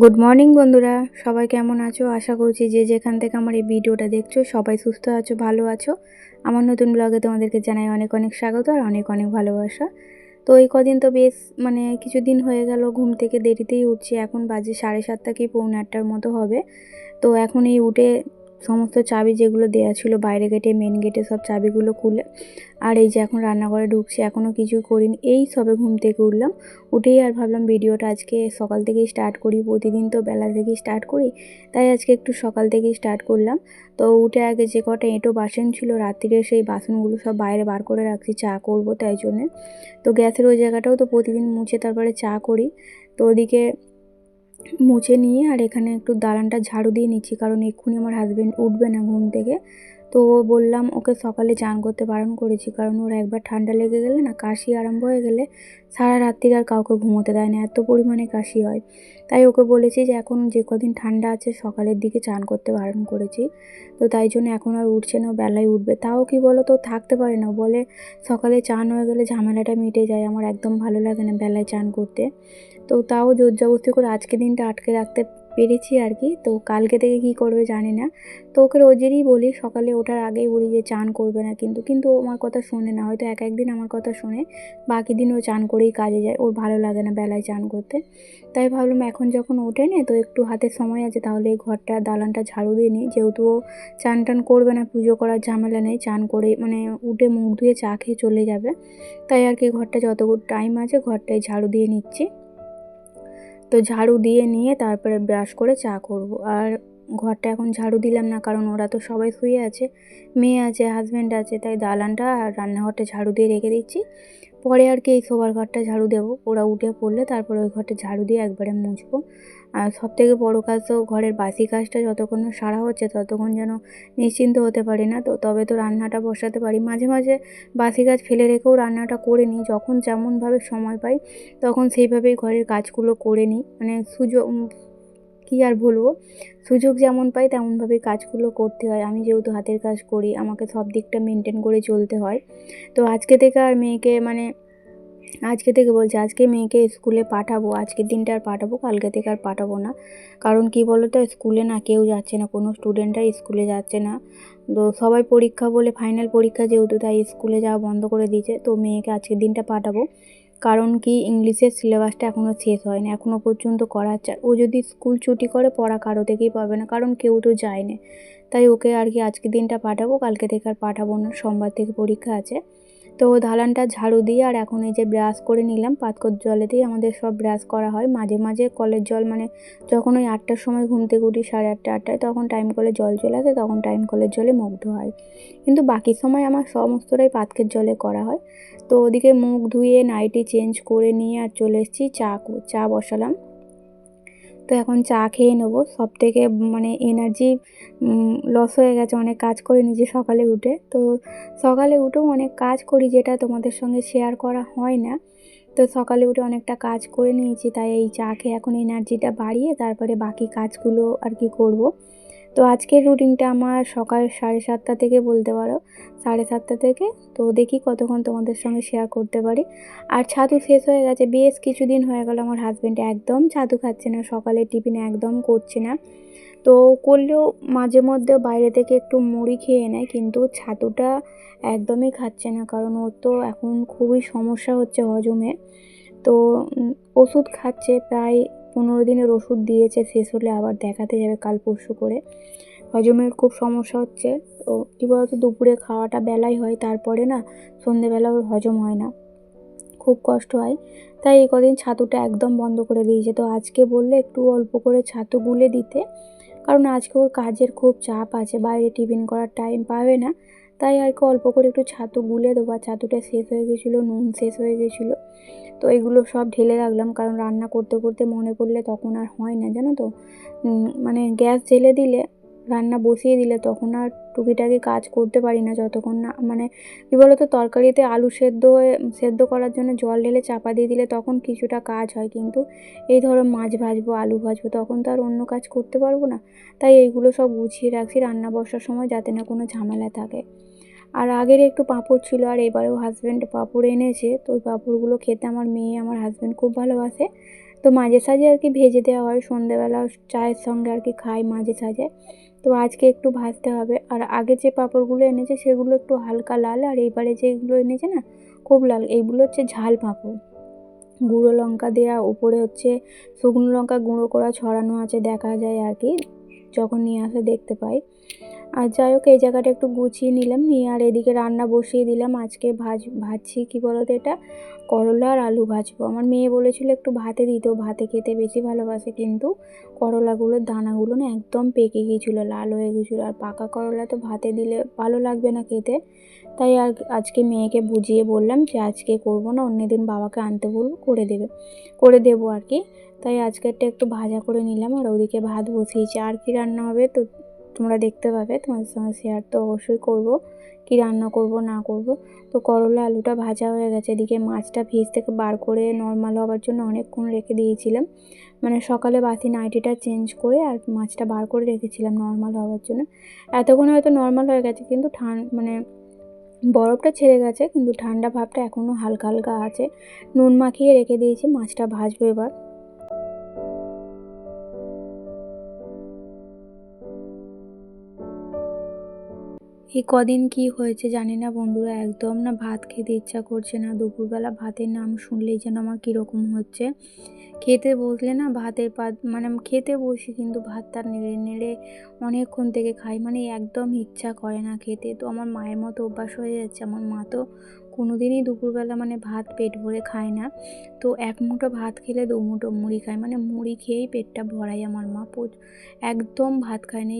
Good morning বন্ধুরা। সবাই কেমন আছো? আশা করছি যে যেখান থেকে আমার এই ভিডিওটা দেখছ, সবাই সুস্থ আছো, ভালো আছো। আমার নতুন ব্লগে তোমাদেরকে জানাই অনেক অনেক স্বাগত আর অনেক অনেক ভালোবাসা। তো এই কদিন তো বেশ মানে কিছুদিন হয়ে গেল, ঘুম থেকে দেরিতেই উঠছি। এখন বাজে সাড়ে সাতটা কি পৌনে আটটার মতো হবে। তো এখন এই উঠে সমস্ত চাবি যেগুলো দেওয়া ছিল, বাইরে গেটে মেন গেটে সব চাবিগুলো খুলে, আর এই যে এখন রান্নাঘরে ঢুকছি এখনও কিছু করিনি, এই সবে ঘুম থেকে উঠলাম, উঠেই আর ভাবলাম ভিডিওটা আজকে সকাল থেকেই স্টার্ট করি, প্রতিদিন তো বেলা থেকেই স্টার্ট করি, তাই আজকে একটু সকাল থেকেই স্টার্ট করলাম, তো উঠে আগে যে কটা এঁটো বাসন ছিল, রাত্রিরে সেই বাসনগুলো সব বাইরে বার করে রাখছি, চা করব তাই জন্যে, তো গ্যাসের ওই জায়গাটাও তো প্রতিদিন মুছে তারপরে চা করি, তো ওদিকে মুছে নিয়ে আর এখানে একটু দালানটা ঝাড়ু দিয়ে নিচ্ছি, কারণ এক্ষুনি আমার হাজব্যান্ড উঠবে না ঘুম থেকে। তো বললাম, ওকে সকালে চান করতে বারণ করেছি, কারণ ওর একবার ঠান্ডা লেগে গেলে না কাশি আরম্ভ হয়ে গেলে সারা রাত্রি আর কাউকে ঘুমোতে দেয় না, এত পরিমাণে কাশি হয়। তাই ওকে বলেছি যে, এখন যে কদিন ঠান্ডা আছে, সকালের দিকে চান করতে বারণ করেছি। তো তাই জন্য এখন আর উঠছে না বেলায় উঠবে। তাও কি বলো তো থাকতে পারে না বলে, সকালে চান হয়ে গেলে ঝামেলাটা মিটে যায়, আমার একদম ভালো লাগে না বেলায় চান করতে। তো তাও জোর জবরদস্তি করে আজকে দিনটা আটকে রাখতে পেরেছি আর কি। তো কালকে থেকে কি করবে জানি না। তো ওকে রোজেরই বলি, সকালে ওঠার আগেই বলি যে চান করবে না কিন্তু কিন্তু আমার কথা শোনে না। হয়তো এক একদিন আমার কথা শোনে, বাকি দিন ও চান করেই কাজে যায়। ওর ভালো লাগে না বেলায় চান করতে। তাই ভাবলাম এখন যখন ওঠে নে, তো একটু হাতে সময় আছে, তাহলে এই ঘরটা, দালানটা ঝাড়ু দিয়ে নিই। যেহেতু ও চান টান করবে না, পুজো করার ঝামেলা নেই, চান করে মানে উঠে মুখ ধুয়ে চা খেয়ে চলে যাবে। তাই আর কি ঘরটা যতটুকু টাইম আছে ঘরটায় ঝাড়ু দিয়ে নিচ্ছি। তো ঝাড়ু দিয়ে নিয়ে তারপরে ব্রাশ করে চা করব। আর ঘরটা এখন ঝাড়ু দিলাম না, কারণ ওরা তো সবাই শুয়ে আছে, মেয়ে আছে হাজব্যান্ড আছে, তাই দালানটা আর রান্নাঘরটা ঝাড়ু দিয়ে রেখে দিচ্ছি। পরে আর কি এই শোবার ঘরটা ঝাড়ু দেবো। ওরা উঠে পড়লে তারপরে ওই ঘরটা ঝাড়ু দিয়ে একবারে মুছবো। আর সব থেকে বড়ো কাজ তো ঘরের বাসি কাজটা যতক্ষণ সারা হচ্ছে ততক্ষণ যেন নিশ্চিন্ত হতে পারি না। তো তবে তো রান্নাটা বসাতে পারি। মাঝে মাঝে বাসি কাজ ফেলে রেখেও রান্নাটা করে নিই। যখন যেমনভাবে সময় পাই তখন সেইভাবেই ঘরের কাজগুলো করে নিই। মানে সুযোগ কী আর বলব? সুযোগ যেমন পাই তেমনভাবেই কাজগুলো করতে হয়। আমি যেহেতু হাতের কাজ করি, আমাকে সব দিকটা মেনটেন করে চলতে হয়। তো আজকে থেকে আর মেয়েকে মানে আজকে থেকে বলছি, আজকে মেয়েকে স্কুলে পাঠাবো, আজকের দিনটা আর পাঠাবো, কালকে থেকে আর পাঠাবো না। কারণ কি বলো তো স্কুলে না কেউ যাচ্ছে না, কোনো স্টুডেন্টরাই স্কুলে যাচ্ছে না। তো সবাই পরীক্ষা বলে, ফাইনাল পরীক্ষা যেহেতু, তাই স্কুলে যাওয়া বন্ধ করে দিয়েছে। তো মেয়েকে আজকের দিনটা পাঠাবো। কারণ কি, ইংলিশের সিলেবাসটা এখনও শেষ হয় না এখনও পর্যন্ত করাচ্ছে ও যদি স্কুল ছুটি করে, পড়া কারও থেকেই পাবে না, কারণ কেউ তো যায় না। তাই ওকে আর কি আজকের দিনটা পাঠাবো, কালকে থেকে আর পাঠাবো না, সোমবার থেকে পরীক্ষা আছে। তো দালানটা ঝাড়ু দিয়ে আর এখন এই যে ব্রাশ করে নিলাম, পাতকর জলেতেই আমাদের সব ব্রাশ করা হয়। মাঝে মাঝে কলের জল মানে যখন ওই আটটার সময় ঘুম থেকে উঠি সাড়ে আটটা, আটটায় তখন টাইম কলে জল চলে আসে, তখন টাইম কলের জলে মুগ্ধ হয়। কিন্তু বাকি সময় আমার সমস্তটাই পাতকের জলে করা হয়। তো ওদিকে মুখ ধুয়ে নাইটি চেঞ্জ করে নিয়ে আর চলে এসেছি, চা চা বসালাম। তো এখন চা খেয়ে নেব। সব থেকে মানে এনার্জি লস হয়ে গেছে। অনেক কাজ করে নিজে সকালে উঠে। তো সকালে উঠেও অনেক কাজ করি যেটা তোমাদের সঙ্গে শেয়ার করা হয় না। তো সকালে উঠে অনেকটা কাজ করে নিয়েছি, তাই এই চা খেয়ে এখন এনার্জিটা বাড়িয়ে তারপরে বাকি কাজগুলো আর কি করব। তো আজকের রুটিনটা আমার সকাল সাড়ে সাতটা থেকে বলতে পারো। সাড়ে সাতটা থেকে। তো দেখি কতক্ষণ তোমাদের সঙ্গে শেয়ার করতে পারি। আর ছাতু শেষ হয়ে গেছে। বেশ কিছুদিন হয়ে গেল আমার হাজব্যান্ড একদম ছাতু খাচ্ছে না। সকালে টিফিন একদম করছে না। তো করলেও মাঝে মধ্যে বাইরে থেকে একটু মুড়ি খেয়ে নেয়। কিন্তু ছাতুটা একদমই খাচ্ছে না। কারণ ওর তো এখন খুবই সমস্যা হচ্ছে হজমে। তো ওষুধ খাচ্ছে প্রায় পনেরো দিনের ওষুধ দিয়েছে, শেষ হলে আবার দেখাতে যাবে কাল পরশু করে। হজমের খুব সমস্যা হচ্ছে। তো কী বলতো, দুপুরে খাওয়াটা বেলায় হয়, তারপরে না সন্ধেবেলা ওর হজম হয় না। খুব কষ্ট হয়। তাই এই কদিন ছাতুটা একদম বন্ধ করে দিয়েছে। তো আজকে বললে একটু অল্প করে ছাতু গুলে দিতে। কারণ আজকে ওর কাজের খুব চাপ আছে, বাইরে টিফিন করার টাইম পাবে না। তাই আর কি অল্প করে একটু ছাতু গুলে দেবো। আর ছাতুটা শেষ হয়ে গেছিল, নুন শেষ হয়ে গেছিল। তো এগুলো সব ঢেলে রাখলাম, কারণ রান্না করতে করতে মনে পড়লে তখন আর হয় না, জানো তো? মানে গ্যাস জ্বেলে দিলে, রান্না বসিয়ে দিলে তখন আর টুকিটাকি কাজ করতে পারি না যতক্ষণ না মানে কী বলতো, তরকারিতে আলু সেদ্ধ হয়ে, সেদ্ধ করার জন্য জল ঢেলে চাপা দিয়ে দিলে তখন কিছুটা কাজ হয়, কিন্তু এই ধরো মাছ ভাজবো, আলু ভাজবো, তখন তো আর অন্য কাজ করতে পারব না। তাই এইগুলো সব গুছিয়ে রাখছি রান্না বসার সময় যাতে না কোনো ঝামেলা থাকে। আর আগের একটু পাঁপড় ছিল আর এবারেও হাজব্যান্ড পাঁপড় এনেছে, তো ওই পাঁপড়গুলো খেতে আমার মেয়ে, আমার হাজব্যান্ড খুব ভালোবাসে। তো মাঝে সাঝে আর কি ভেজে দেওয়া হয়, সন্ধেবেলা চায়ের সঙ্গে আর কি খাই মাঝে সাঝে। তো আজকে একটু ভাজতে হবে। আর আগে যে পাঁপড়গুলো এনেছে সেগুলো একটু হালকা লাল, আর এইবারে যেগুলো এনেছে না, খুব লাল, এইগুলো হচ্ছে ঝাল পাঁপড়। গুঁড়ো লঙ্কা দেওয়া উপরে হচ্ছে শুকনো লঙ্কা গুঁড়ো করা ছড়ানো আছে, দেখা যায় আর কি, যখন নিয়ে আসে দেখতে পাই। আর যাই হোক, এই জায়গাটা একটু গুছিয়ে নিলাম, নিয়ে আর এদিকে রান্না বসিয়ে দিলাম। আজকে ভাজ, ভাজছি, কী বলতো এটা? করলা আর আলু ভাজবো। আমার মেয়ে বলেছিল একটু ভাতে দিতেও ভাতে খেতে বেশি ভালোবাসে, কিন্তু করলাগুলোর দানাগুলো না একদম পেকে গিয়েছিল, লাল হয়ে গিয়েছিল। আর পাকা করলা তো ভাতে দিলে ভালো লাগবে না খেতে। তাই আর আজকে মেয়েকে বুঝিয়ে বললাম যে আজকে করব না, অন্য দিন বাবাকে আনতে বলব করে দেবে, করে দেবো আর কি। তাই আজকেরটা একটু ভাজা করে নিলাম, আর ওদিকে ভাত বসিয়েছি। আর কি রান্না হবে তো তোমরা দেখতে পাবে, তোমাদের সঙ্গে শেয়ার তো অবশ্যই করব, কি রান্না করব, না করব। তো করলা আলুটা ভাজা হয়ে গেছে, এদিকে মাছটা ফ্রিজ থেকে বার করে নর্মাল হওয়ার জন্য অনেকক্ষণ রেখে দিয়েছিলাম। মানে সকালে বাসি নাইটিটা চেঞ্জ করে আর মাছটা বার করে রেখেছিলাম নর্মাল হওয়ার জন্য। এতক্ষণ হয়তো নর্মাল হয়ে গেছে, কিন্তু ঠান মানে বরফটা ছেড়ে গেছে, কিন্তু ঠান্ডা ভাবটা এখনও হালকা হালকা আছে। নুন মাখিয়ে রেখে দিয়েছি, মাছটা ভাজবো এবার। এই কদিন কি হয়েছে জানি না বন্ধুরা, একদম না ভাত খেতে ইচ্ছা করছে না। দুপুরবেলা ভাতের নাম শুনলেই যেন আমার কীরকম হচ্ছে। খেতে বসলে না ভাতের পাত মানে খেতে বসি কিন্তু ভাতটা নেড়ে নেড়ে অনেকক্ষণ থেকে খাই। মানে একদম ইচ্ছা করে না খেতে। তো আমার মায়ের মতো অভ্যাস হয়ে যাচ্ছে। আমার মা তো কোনো দিনই দুপুরবেলা মানে ভাত পেট ভরে খায় না। তো এক মুঠো ভাত খেলে দু মুঠো মুড়ি খায়। মানে মুড়ি খেয়েই পেটটা ভরায় আমার মা। একদম ভাত খায় না।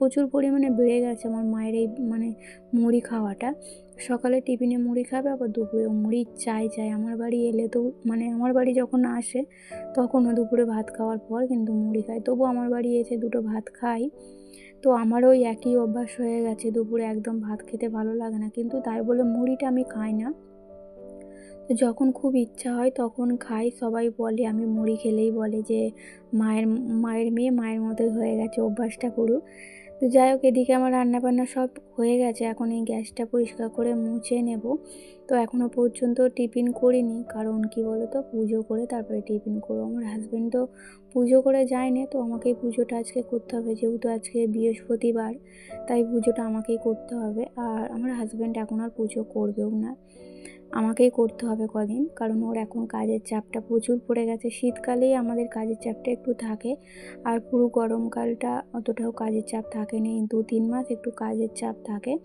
প্রচুর পরিমাণে বেড়ে গেছে আমার মায়ের এই মানে মুড়ি খাওয়াটা। সকালে টিফিনে মুড়ি খাবে, আবার দুপুরে মুড়ি চাই চাই। আমার বাড়ি এলে তো মানে আমার বাড়ি যখন আসে তখনও দুপুরে ভাত খাওয়ার পর কিন্তু মুড়ি খায়। তবু আমার বাড়ি এসে দুটো ভাত খাই। তো আমারও ওই একই অভ্যাস হয়ে গেছে, দুপুরে একদম ভাত খেতে ভালো লাগে না। কিন্তু তাই বলে মুড়িটা আমি খাই না। যখন খুব ইচ্ছা হয় তখন খাই। সবাই বলে, আমি মুড়ি খেলেই বলে যে, মায়ের মায়ের মেয়ে মায়ের মতোই হয়ে গেছে, অভ্যাসটা করুক। তো যাই হোক, এদিকে আমার রান্নাবান্না সব হয়ে গেছে। এখন এই গ্যাসটা পরিষ্কার করে মুছে নেব। তো এখনও পর্যন্ত টিফিন করিনি, কারণ কি বলো তো পুজো করে তারপরে টিফিন করব। আমার হাজব্যান্ড তো পুজো করে যায়নি, তো আমাকেই পুজোটা আজকে করতে হবে। যেহেতু আজকে বৃহস্পতিবার, তাই পুজোটা আমাকেই করতে হবে। আর আমার হাজব্যান্ড এখন আর পুজো করবেও না। আমাকেই করতে হবে কদিন। কারণ ওর এখন কাজের চাপটা প্রচুর পড়ে গেছে। শীতকালেই আমাদের কাজের চাপটা একটু থাকে। আর পুরো গরমকালটা অতটাও কাজের চাপ থাকে নেই দু তিন মাস একটু কাজের চাপ থাকে।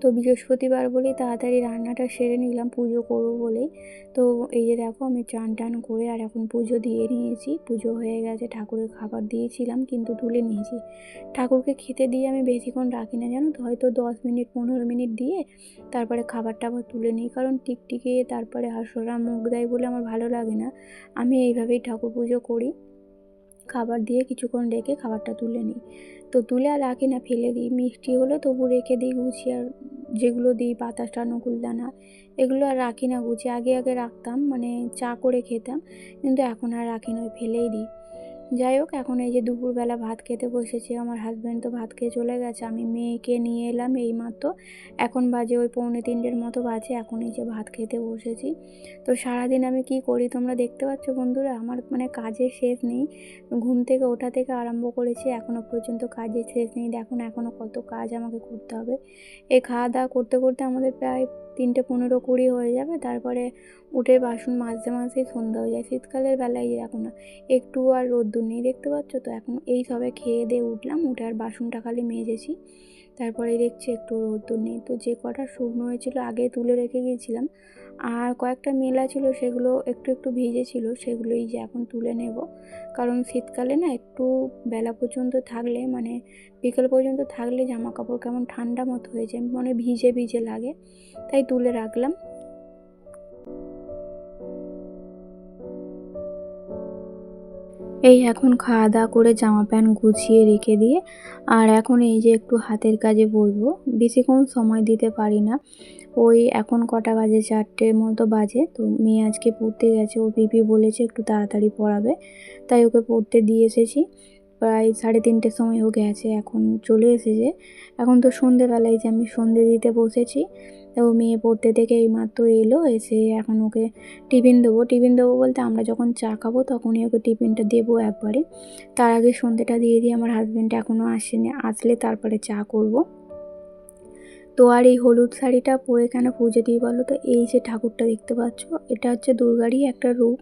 তো বৃহস্পতিবার বলেই তাড়াতাড়ি রান্নাটা সেরে নিলাম, পুজো করব বলেই। তো এই যে দেখো আমি চান টান করে আর এখন পুজো দিয়ে নিয়েছি। পুজো হয়ে গেছে, ঠাকুরের খাবার দিয়েছিলাম কিন্তু তুলে নিয়েছি। ঠাকুরকে খেতে দিয়ে আমি বেশিক্ষণ রাখি না, জানো? তো হয়তো দশ মিনিট, পনেরো মিনিট দিয়ে তারপরে খাবারটা আবার তুলে নিই। কারণ টিকটিকে তারপরে হাঁসরা মুখ দেয় বলে আমার ভালো লাগে না। আমি এইভাবেই ঠাকুর পুজো করি। খাবার দিয়ে কিছুক্ষণ রেখে খাবারটা তুলে নিই। তো তুলে আর রাখি না, ফেলে দিই। মিষ্টি হলে তবু রেখে দিই গুছিয়ে আর যেগুলো দিই বাতাসা নকুলদানা, এগুলো আর রাখি না গুছিয়ে আগে আগে রাখতাম মানে চা করে খেতাম, কিন্তু এখন আর রাখি না ফেলেই দিই। যাই হোক, এখন এই যে দুপুরবেলা ভাত খেতে বসেছি, আমার হাজব্যান্ড তো ভাত খেয়ে চলে গেছে, আমি মেয়েকে নিয়ে এলাম এইমাত্র। এখন বাজে ওই পৌনে তিনটের মতো বাজে, এখন এই যে ভাত খেতে বসেছি। তো সারাদিন আমি কি করি তোমরা দেখতে পাচ্ছ বন্ধুরা, আমার মানে কাজের শেষ নেই, ঘুম থেকে ওঠা থেকে আরম্ভ করেছি এখনও পর্যন্ত কাজের শেষ নেই। দেখুন এখনও কত কাজ আমাকে করতে হবে। এই খাওয়া দাওয়া করতে করতে আমাদের প্রায় তিনটে পনেরো কুড়ি হয়ে যাবে, তারপরে উঠে বাসন মাঝে মাজতেই সন্ধ্যা হয়ে যায়। শীতকালের বেলায় এখন একটু আর রোদ্দুর নেই, দেখতে পাচ্ছ তো? এখন এই সবে খেয়ে দিয়ে উঠলাম, উঠে আর বাসনটা খালি মেজেছি। তারপরে দেখছি একটু রোদ্দুর নেই। তো যে কটা শুকনো হয়েছিল আগে তুলে রেখে গিয়েছিলাম আর কয়েকটা মেলা ছিল, সেগুলো একটু একটু ভিজে ছিল, সেগুলোই যে এখন তুলে নেব। কারণ শীতকালে না একটু বেলা পর্যন্ত থাকলে মানে বিকেল পর্যন্ত থাকলে জামা কাপড় কেমন ঠান্ডা মতো হয়ে যায় মানে ভিজে ভিজে লাগে। তাই তুলে রাখলাম। এই এখন খাওয়া দাওয়া করে জামা প্যান্ট গুছিয়ে রেখে দিয়ে, আর এখন এই যে একটু হাতের কাজে বলব বেশিক্ষণ সময় দিতে পারি না। ওই এখন কটা বাজে চারটের মতো বাজে, তো মেয়ে আজকে পড়তে গেছে, ওর পিপি বলেছে একটু তাড়াতাড়ি পড়াবে, তাই ওকে পড়তে দিয়ে এসেছি। প্রায় সাড়ে তিনটের সময় ও গেছে, এখন চলে এসেছে। এখন তো সন্ধেবেলায় যে আমি সন্ধে দিতে বসেছি ও মেয়ে পড়তে থেকে এই মাত্র এলো, এসে এখন ওকে টিফিন দেবো। টিফিন দেবো বলতে আমরা যখন চা খাব তখনই ওকে টিফিনটা দেবো একবারে। তার আগে সন্ধ্যেটা দিয়ে দিয়ে আমার হাজব্যান্ড এখনও আসেনি, আসলে তারপরে চা করব। তো আর এই হলুদ শাড়িটা পরে কেন পুজো দিই বলো তো? এই যে ঠাকুরটা দেখতে পাচ্ছ, এটা হচ্ছে দুর্গারই একটা রূপ।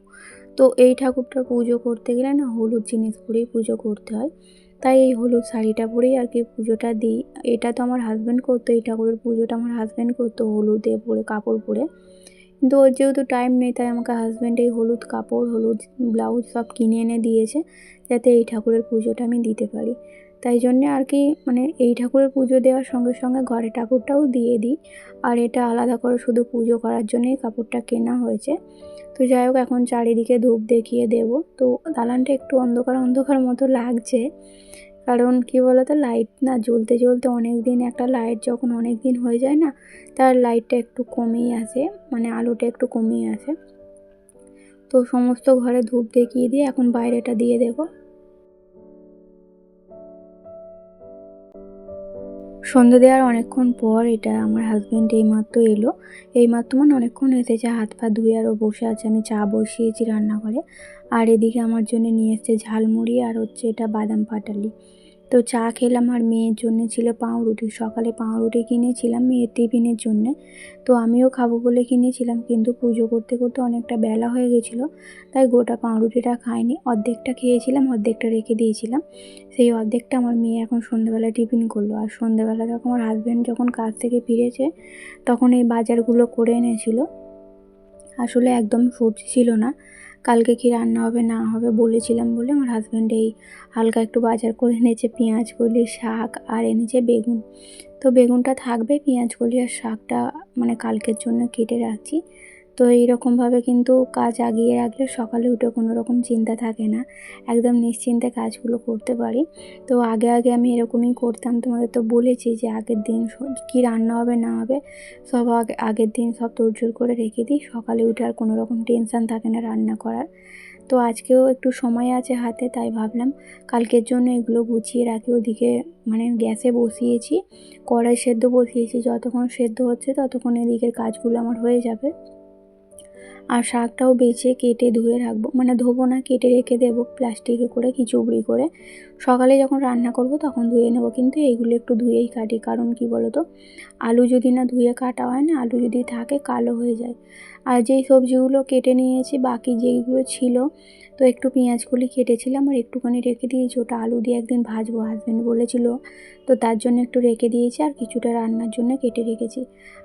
তো এই ঠাকুরটা পুজো করতে গেলে না হলুদ জিনিস পরেই পুজো করতে হয়। তাই এই হলুদ শাড়িটা পরেই আর কি পুজোটা দিই। এটা তো আমার হাজব্যান্ড করতো, এই ঠাকুরের পুজোটা আমার হাজব্যান্ড করতো হলুদে পরে, কাপড় পরে। কিন্তু ওর যেহেতু টাইম নেই, তাই আমাকে হাজব্যান্ড এই হলুদ কাপড়, হলুদ ব্লাউজ সব কিনে এনে দিয়েছে, যাতে এই ঠাকুরের পুজোটা আমি দিতে পারি। তাই জন্যে আর কি মানে এই ঠাকুরের পুজো দেওয়ার সঙ্গে সঙ্গে ঘরে ঠাকুরটাও দিয়ে দিই। আর এটা আলাদা করে শুধু পুজো করার জন্যই কাপড়টা কেনা হয়েছে। তো যাই হোক, এখন চারিদিকে ধূপ দেখিয়ে দেব। তো দালানটা একটু অন্ধকার অন্ধকার মতো লাগছে। কারণ কী বলতো, লাইট না জ্বলতে জ্বলতে অনেক দিন একটা লাইট যখন অনেক দিন হয়ে যায় না, তার লাইটটা একটু কমেই আসে। মানে আলোটা একটু কমেই আসে। তো সমস্ত ঘরে ধূপ দেখিয়ে দিয়ে এখন বাইরেটা দিয়ে দেবো। সন্ধে দেওয়ার অনেকক্ষণ পর এটা আমার হাজব্যান্ড এইমাত্র এলো। এইমাত্র মানে অনেকক্ষণ এসেছে, হাত পা ধুয়ে আরও বসে আছে, আমি চা বসিয়েছি রান্নাঘরে। আর এদিকে আমার জন্য নিয়ে এসছে ঝালমুড়ি আর হচ্ছে এটা বাদাম পাটালি। তো চা খেলাম আর মেয়ের জন্য ছিল পাউরুটি। সকালে পাউরুটি কিনেছিলাম মেয়ের টিফিনের জন্যে। তো আমিও খাব বলে কিনেছিলাম, কিন্তু পুজো করতে করতে অনেকটা বেলা হয়ে গেছিল, তাই গোটা পাউরুটিটা খাইনি। অর্ধেকটা খেয়েছিলাম, অর্ধেকটা রেখে দিয়েছিলাম। সেই অর্ধেকটা আমার মেয়ে এখন সন্ধ্যেবেলা টিফিন করল। আর সন্ধ্যেবেলা তখন আমার হাজব্যান্ড যখন কাজ থেকে ফিরেছে, তখন এই বাজারগুলো করে এনেছিল। আসলে একদম সবজি ছিল না। কালকে কি রান্না হবে, না হবে বলেছিলাম বলে আমার হাজব্যান্ড এই হালকা একটু বাজার করে এনেছে পেঁয়াজ, কলি, শাক আর এনেছে বেগুন। তো বেগুনটা থাকবে, পেঁয়াজ, কলি আর শাকটা মানে কালকের জন্য কেটে রাখছি। তো এইরকমভাবে কিন্তু কাজ আগিয়ে রাখলে সকালে উঠে কোনো রকম চিন্তা থাকে না। একদম নিশ্চিন্তে কাজগুলো করতে পারি। তো আগে আগে আমি এরকমই করতাম। তোমাদের তো বলেছি যে আগের দিন কী রান্না হবে না হবে, সব আগে, আগের দিন সব তোড়জোড় করে রেখে দিই। সকালে উঠে আর কোনো রকম টেনশান থাকে না রান্না করার। তো আজকেও একটু সময় আছে হাতে, তাই ভাবলাম কালকের জন্য এগুলো গুছিয়ে রাখি। ওদিকে মানে গ্যাসে বসিয়েছি, কড়াই সেদ্ধ বসিয়েছি। যতক্ষণ সেদ্ধ হচ্ছে ততক্ষণ এদিকের কাজগুলো আমার হয়ে যাবে। আর শাকটাও বেছে কেটে ধুয়ে রাখব। মানে ধোবো না, কেটে রেখে দেবো প্লাস্টিকে করে কি চুবড়ি করে। সকালে যখন রান্না করব তখন ধুয়ে নেব, কিন্তু এইগুলো একটু ধুয়েই কাটি। কারণ কি বলো তো আলু যদি না ধুয়ে কাটা হয় না, আলু যদি থাকে কালো হয়ে যায়। আর যেই সবজিগুলো কেটে নিয়েছি, বাকি যেইগুলো ছিল তো একটু পেঁয়াজগুলি কেটেছিলাম আর একটুখানি রেখে দিয়েছি। ওটা আলু দিয়ে একদিন ভাজবো হাজব্যান্ড বলেছিল। তো তার জন্য একটু রেখে দিয়েছি আর কিছুটা রান্নার জন্য কেটে রেখেছি।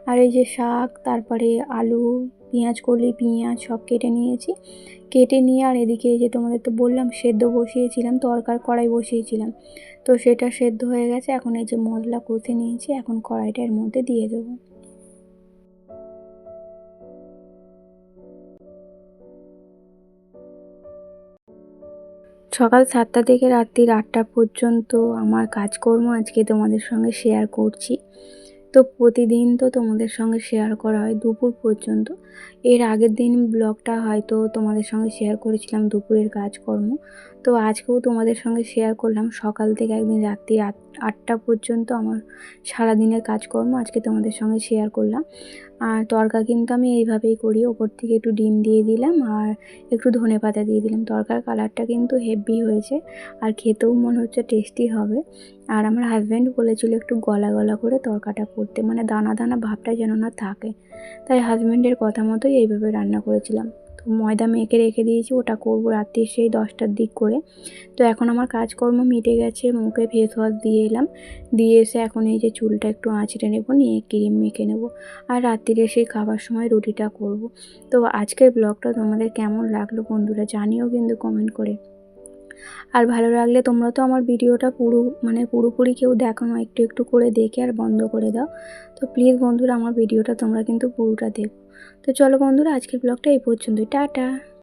আর এই যে শাক, তারপরে আলু, পেঁয়াজ কলি পেঁয়াজ সব কেটে নিয়েছি। কেটে নিয়ে আর এদিকে যে তোমাদের তো বললাম, সেদ্ধ বসিয়েছিলাম, তরকার কড়াই বসিয়েছিলাম। তো সেটা সেদ্ধ হয়ে গেছে। এখন এই যে মশলা কষে নিয়েছি, এখন কড়াইটার মধ্যে দিয়ে দেবো। সকাল সাতটা থেকে রাত্রির আটটা পর্যন্ত আমার কাজকর্ম আজকে তোমাদের সঙ্গে শেয়ার করছি। তো প্রতিদিন তো তোমাদের সঙ্গে শেয়ার করা হয় দুপুর পর্যন্ত। এর আগের দিন ব্লগটা হয়তো তোমাদের সঙ্গে শেয়ার করেছিলাম দুপুরের কাজকর্ম। তো আজকেও তোমাদের সঙ্গে শেয়ার করলাম। সকাল থেকে একদিন রাত্রি আটটা পর্যন্ত আমার সারাদিনের কাজকর্ম আজকে তোমাদের সঙ্গে শেয়ার করলাম। আর তরকা কিন্তু আমি এইভাবেই করি, ওপর থেকে একটু ডিম দিয়ে দিলাম আর একটু ধনে পাতা দিয়ে দিলাম। তরকার কালারটা কিন্তু হেভি হয়েছে আর খেতেও মনে হচ্ছে টেস্টি হবে। আর আমার হাজব্যান্ড বলেছিল একটু গলা গলা করে তরকাটা করতে মানে দানা দানা ভাবটা যেন না থাকে। তাই হাজব্যান্ডের কথা মতোই এইভাবে রান্না করেছিলাম। তো ময়দা মেখে রেখে দিয়েছি, ওটা করব রাত্রি সেই দশটার দিক করে। তো এখন আমার কাজকর্ম মিটে গেছে, মুখে ফেস ওয়াশ দিয়ে এলাম। দিয়ে এসে এখন এই যে চুলটা একটু আঁচড়ে নেব, নিয়ে ক্রিম মেখে নেব। আর রাত্রিরে সেই খাবার সময় রুটিটা করব। তো আজকের ব্লগটা তোমাদের কেমন লাগল বন্ধুরা জানিও কিন্তু কমেন্ট করে। আর ভালো লাগলে তোমরা তো আমার ভিডিওটা পুরো মানে পুরোপুরি কেউ দেখো না, একটু একটু করে দেখে আর বন্ধ করে দাও। তো প্লিজ বন্ধুরা, আমার ভিডিওটা তোমরা কিন্তু পুরোটা দেখো। তো চলো বন্ধুরা, আজকের ব্লগটা এই পর্যন্তই। টাটা!